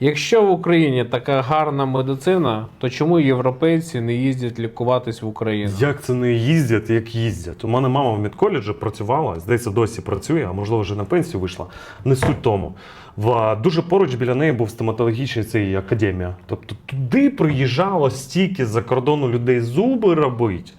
Якщо в Україні така гарна медицина, то чому європейці не їздять лікуватись в Україну? Як це не їздять, як їздять? У мене мама в медколеджі працювала, здається, досі працює, а можливо вже на пенсію вийшла. Не суть тому. В, дуже поруч біля неї був стоматологічний цей академія. Тобто туди приїжджало стільки за кордону людей зуби робити.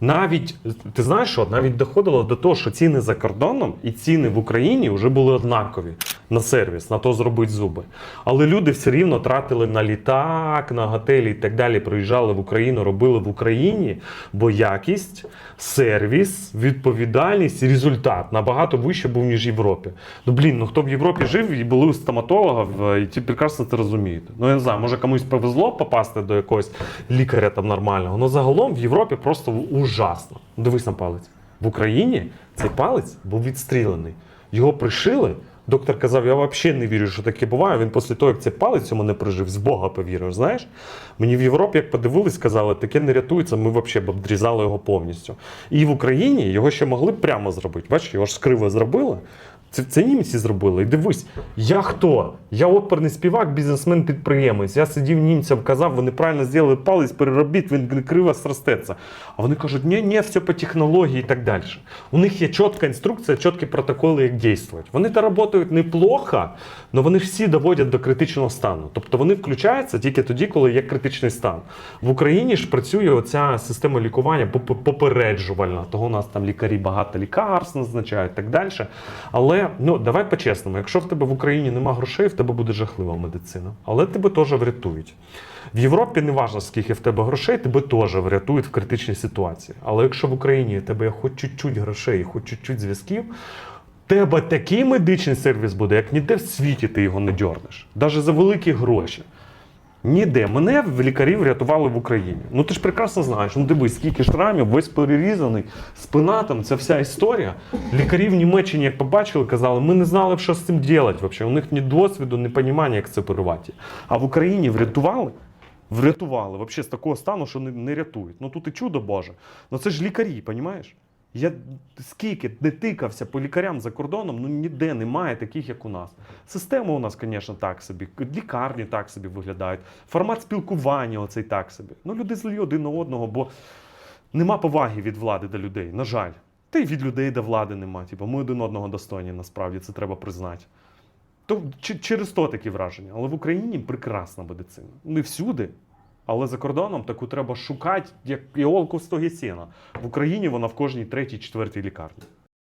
Навіть ти знаєш, що навіть доходило до того, що ціни за кордоном і ціни в Україні вже були однакові на сервіс, на то зробити зуби. Але люди все рівно тратили на літак, на готелі і так далі. Приїжджали в Україну, робили в Україні, бо якість, сервіс, відповідальність і результат набагато вище був, ніж в Європі. Ну блін, ну хто в Європі жив і були у стоматологів, е, і ті прекрасно це розуміють. Ну я не знаю, може комусь повезло попасти до якогось лікаря там нормального. Ну загалом в Європі просто ужасно. Дивись на палець. В Україні цей палець був відстрілений. Його пришили. Доктор казав, я взагалі не вірю, що таке буває. Він після того, як цей палець у мене прижив, з Бога повірив. Знаєш? Мені в Європі, як подивились, сказали, таке не рятується, ми взагалі б обдрізали його повністю. І в Україні його ще могли прямо зробити. Бачиш, його ж скриво зробили. Це, це німці зробили. І дивись, я хто? Я оперний співак, бізнесмен, підприємець. Я сидів німцям, казав, вони правильно зробили палець, переробіть, він криво сростеться. А вони кажуть, ні, ні, все по технології і так далі. У них є чітка інструкція, чіткі протоколи, як діяти. Вони то працюють неплохо, але вони всі доводять до критичного стану. Тобто вони включаються тільки тоді, коли є критичний стан. В Україні ж працює оця система лікування попереджувальна. Того у нас там лікарі багато лікарств назначають і так далі. Але ну давай по-чесному, якщо в тебе в Україні нема грошей, в тебе буде жахлива медицина. Але тебе теж врятують. В Європі не важливо, скільки в тебе грошей, тебе теж врятують в критичній ситуації. Але якщо в Україні в тебе є хоч чуть-чуть грошей, хоч чуть-чуть зв'язків, тебе такий медичний сервіс буде, як ніде в світі ти його не дьорнеш. Навіть за великі гроші. Ніде. Мене в лікарів рятували в Україні. Ну ти ж прекрасно знаєш. Ну дивись, скільки шрамів, весь перерізаний, спина там, це вся історія. Лікарі в Німеччині, як побачили, казали, ми не знали, що з цим робити. Вообще. У них ні досвіду, ні розуміння, як це оперувати. А в Україні врятували. Врятували вообще з такого стану, що не, не рятують. Ну тут і чудо Боже. Ну це ж лікарі, розумієш? Я скільки не тикався по лікарям за кордоном, ну ніде немає таких, як у нас. Система у нас, звісно, так собі, лікарні так собі виглядають, формат спілкування оцей так собі. Ну люди злі один на одного, бо нема поваги від влади до людей, на жаль. Та й від людей до влади нема. Типу, ми один одного достойні, насправді, це треба признати. То через то такі враження. Але в Україні прекрасна медицина. Не всюди, але за кордоном таку треба шукати, як іолку в стогі сіна. В Україні вона в кожній третій, четвертій лікарні.